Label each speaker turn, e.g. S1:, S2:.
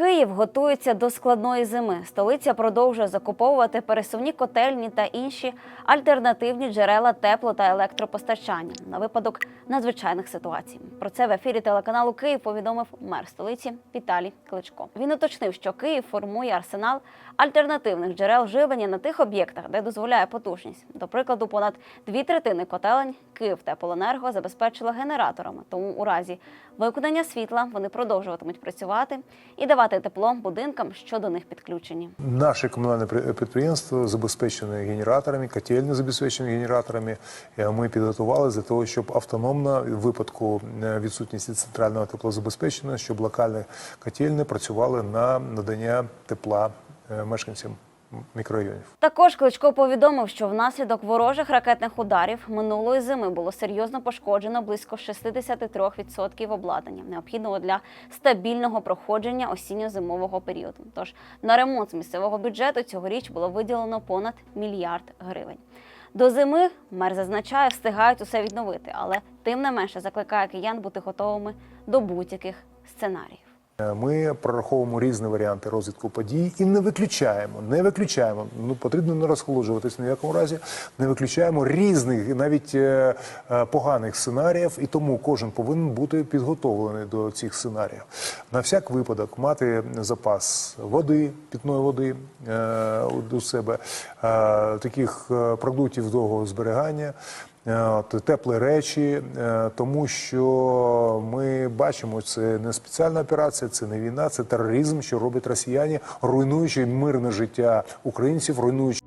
S1: Київ готується до складної зими. Столиця продовжує закуповувати пересувні котельні та інші альтернативні джерела тепло та електропостачання на випадок надзвичайних ситуацій. Про це в ефірі телеканалу Київ повідомив мер столиці Віталій Кличко. Він уточнив, що Київ формує арсенал альтернативних джерел живлення на тих об'єктах, де дозволяє потужність. До прикладу, понад дві третини котелень Київтеплоенерго забезпечило генераторами. Тому у разі вимкнення світла вони продовжуватимуть працювати і давати тепло будинкам, що до них підключені.
S2: Наше комунальне підприємство забезпечене генераторами, котельні забезпечені генераторами. Е, Ми підготували для того, щоб автономно в випадку е, відсутності центрального теплозабезпечення, щоб локальні котельні працювали на надання тепла е, мешканцям мікрорайонів.
S1: Також Кличко повідомив, що внаслідок ворожих ракетних ударів минулої зими було серйозно пошкоджено близько 63% обладнання, необхідного для стабільного проходження осінньо-зимового періоду. Тож на ремонт з місцевого бюджету цьогоріч було виділено понад мільярд гривень. До зими мер зазначає, встигають усе відновити, але тим не менше закликає киян бути готовими до будь-яких сценаріїв.
S2: Ми прораховуємо різні варіанти розвитку подій і не виключаємо, не виключаємо. Ну потрібно не розхолоджуватись в якому разі. Не виключаємо різних, навіть е, е, поганих сценаріїв, і тому кожен повинен бути підготовлений до цих сценаріїв. На всяк випадок мати запас води, питної води е, у себе, е, таких е, продуктів довгого зберігання. Е, Теплі речі, е, тому що ми бачимо, це не спеціальна операція, це не війна, це тероризм, що роблять росіяни, руйнуючи мирне життя українців, руйнуючи